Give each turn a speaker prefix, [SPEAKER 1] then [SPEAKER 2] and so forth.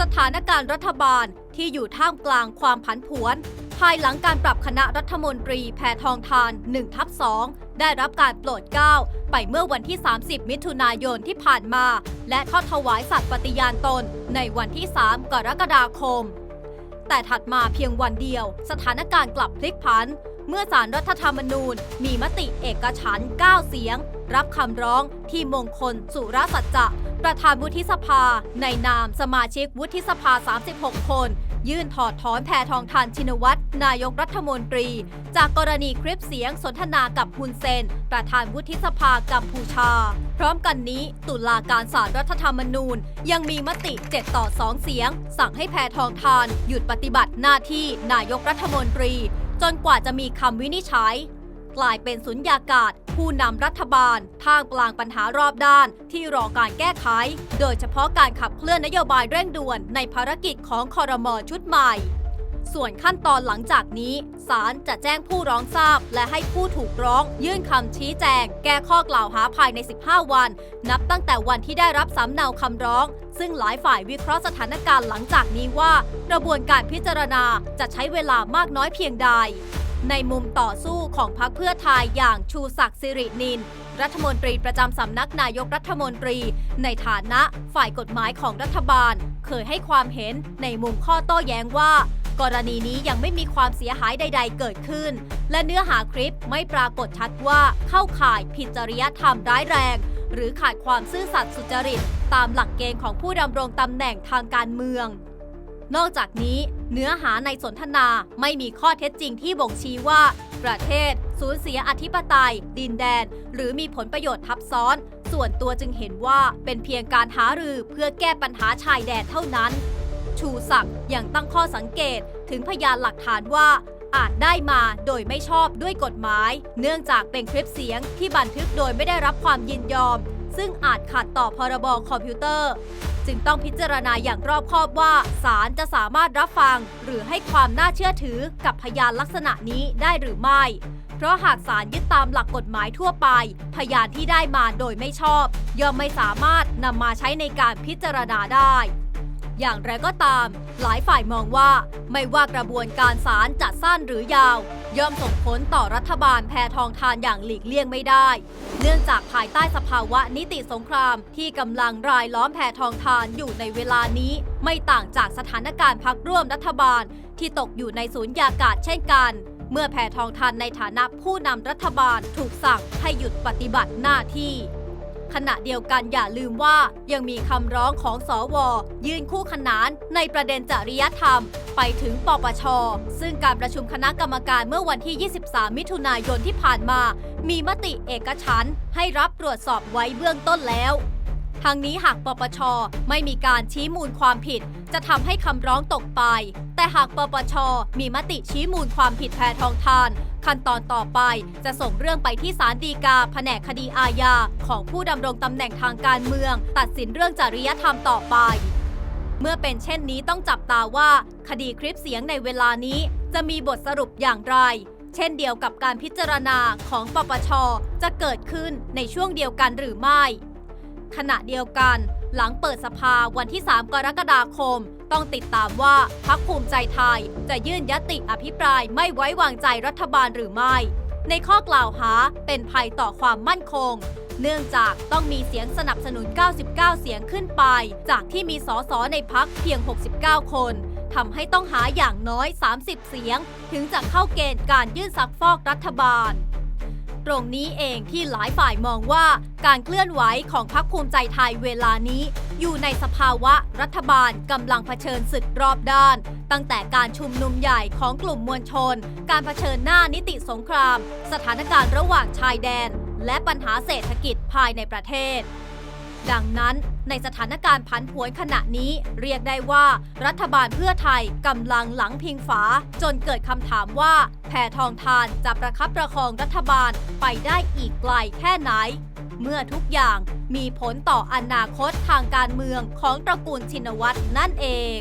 [SPEAKER 1] สถานการณ์รัฐบาลที่อยู่ท่ามกลางความผันผวน ภายหลังการปรับคณะรัฐมนตรีแพทองทาน1ทับ2ได้รับการโปรดเกล้าไปเมื่อวันที่ 30 มิถุนายนที่ผ่านมา และทอดถวายสัตย์ปฏิญาณตนในวันที่ 3 กรกฎาคม แต่ถัดมาเพียงวันเดียว สถานการณ์กลับพลิกผัน เมื่อสารรัฐธรรมนูญมีมติเอกฉันท์9เสียง รับคำร้องที่มงคลสุรสัจจะ ประธานวุฒิสภา ในนามสมาชิกวุฒิสภา 36 คน ยื่นถอดถอนแพทองทานชินวัตรนายกรัฐมนตรี จากกรณีคลิปเสียงสนทนากับฮุนเซน ประธานวุฒิสภากัมพูชา พร้อมกันนี้ตุลาการศาลรัฐธรรมนูญ ยังมีมติ 7 ต่อ 2 เสียง สั่งให้แพทองทาน หยุดปฏิบัติหน้าที่นายกรัฐมนตรี จนกว่าจะมีคำวินิจฉัย กลายเป็นสุญญากาศ ผู้นำรัฐบาลท่ามกลางปัญหารอบด้านที่รอการแก้ไข โดยเฉพาะการขับเคลื่อนนโยบายเร่งด่วนในภารกิจของคอรมอชุดใหม่ ส่วนขั้นตอนหลังจากนี้ ศาลจะแจ้งผู้ร้องทราบ และให้ผู้ถูกร้อง ยื่นคำชี้แจง แก้ข้อกล่าวหาภายใน 15 วัน นับตั้งแต่วันที่ได้รับสำเนาคำร้อง ซึ่งหลายฝ่ายวิเคราะห์สถานการณ์หลังจากนี้ว่า กระบวนการพิจารณาจะใช้เวลามากน้อยเพียงใด ในมุมต่อสู้ของพรรคเพื่อไทยอย่างชูศักดิ์สิรินิน รัฐมนตรีประจำสำนักนายกรัฐมนตรี ในฐานะฝ่ายกฎหมายของรัฐบาล เคยให้ความเห็นในมุมข้อโต้แย้งว่า กรณีนี้ยังไม่มีความเสียหายใด ๆ เกิดขึ้น และเนื้อหาคลิปไม่ปรากฏชัดว่าเข้าข่ายผิดจริยธรรมร้ายแรง หรือขาดความซื่อสัตย์สุจริต ตามหลักเกณฑ์ของผู้ดำรงตำแหน่งทางการเมือง นอกจากนี้เนื้อหาในสนทนาไม่มีข้อเท็จจริงที่บ่งชี้ว่า ประเทศ สูญเสียอธิปไตย ดินแดน หรือมีผลประโยชน์ทับซ้อน ส่วนตัวจึงเห็นว่าเป็นเพียงการหารือเพื่อแก้ปัญหาชายแดนเท่านั้น ชูศักดิ์ยังตั้งข้อสังเกตถึงพยานหลักฐานว่าอาจได้มาโดยไม่ชอบด้วยกฎหมาย เนื่องจากเป็นคลิปเสียงที่บันทึกโดยไม่ได้รับความยินยอม ซึ่งอาจขัดต่อพรบคอมพิวเตอร์ จึงต้องพิจารณาอย่างรอบคอบว่าศาลจะสามารถรับฟัง หรือให้ความน่าเชื่อถือกับพยานลักษณะนี้ได้หรือไม่ เพราะหากศาลยึดตามหลักกฎหมายทั่วไป พยานที่ได้มาโดยไม่ชอบ ย่อมไม่สามารถนำมาใช้ในการพิจารณาได้ อย่างไรก็ตาม หลายฝ่ายมองว่าไม่ว่ากระบวนการศาลจะสั้นหรือยาว ย่อมส่งผลต่อรัฐบาลแพทองทานอย่างหลีกเลี่ยงไม่ได้ เนื่องจากภายใต้สภาวะนิติสงครามที่กำลังรายล้อมแพทองทานอยู่ในเวลานี้ ไม่ต่างจากสถานการณ์พักร่วมรัฐบาล ที่ตกอยู่ในศูนยากาศเช่นกัน เมื่อแพทองทานในฐานะผู้นำรัฐบาลถูกสั่งให้หยุดปฏิบัติหน้าที่ ขณะเดียวกันอย่าลืมว่ายังมีคำร้องของสอวยื่นคู่ขนานในประเด็นจริยธรรม ไปถึงปปช ซึ่งการประชุมคณะกรรมการเมื่อวันที่ 23 มิถุนายนที่ผ่านมา มีมติเอกฉันท์ให้รับตรวจสอบไว้เบื้องต้นแล้วทางนี้หากปปช ไม่มีการชี้มูลความผิด จะทำให้คำร้องตกไป แต่หากปปช มีมติชี้มูลความผิดแพทองทาน ขั้นตอนต่อไปจะส่งเรื่องไปที่ศาลฎีกาแผนกคดีอาญาของผู้ดำรงตำแหน่งทางการเมือง ตัดสินเรื่องจริยธรรมต่อไป เมื่อเป็นเช่นนี้ต้องจับตาว่าคดีคลิปเสียงในเวลานี้ จะมีบทสรุปอย่างไร เช่นเดียวกับการพิจารณาของปปช จะเกิดขึ้นในช่วงเดียวกันหรือไม่ ขณะเดียวกัน หลังเปิดสภาวันที่ 3 กรกฎาคม ต้องติดตามว่าพักภูมิใจไทยจะยื่นยติอภิปรายไม่ไว้วางใจรัฐบาลหรือไม่ ในข้อกล่าวหาเป็นภัยต่อความมั่นคง เนื่องจากต้องมีเสียงสนับสนุน 99 เสียงขึ้นไป จากที่มีสสในพักเพียง 69 คนทำให้ต้องหาอย่างน้อย 30 เสียง ถึงจะเข้าเกณฑ์การยื่นซักฟอกรัฐบาล ตรงนี้เองที่หลายฝ่ายมองว่าการเคลื่อนไหวของพรรคภูมิใจไทยเวลานี้ อยู่ในสภาวะรัฐบาลกำลังเผชิญศึกรอบด้าน ตั้งแต่การชุมนุมใหญ่ของกลุ่มมวลชน การเผชิญหน้านิติสงคราม สถานการณ์ระหว่างชายแดน และปัญหาเศรษฐกิจภายในประเทศ ดังนั้นในสถานการณ์ผันผวนขณะนี้เรียกได้ว่ารัฐบาลเพื่อไทยกำลังหลังพิงฝา จนเกิดคำถามว่าแพทองทานจะประคับประคองรัฐบาลไปได้อีกไกลแค่ไหน เมื่อทุกอย่างมีผลต่ออนาคตทางการเมืองของตระกูลชินวัตรนั่นเอง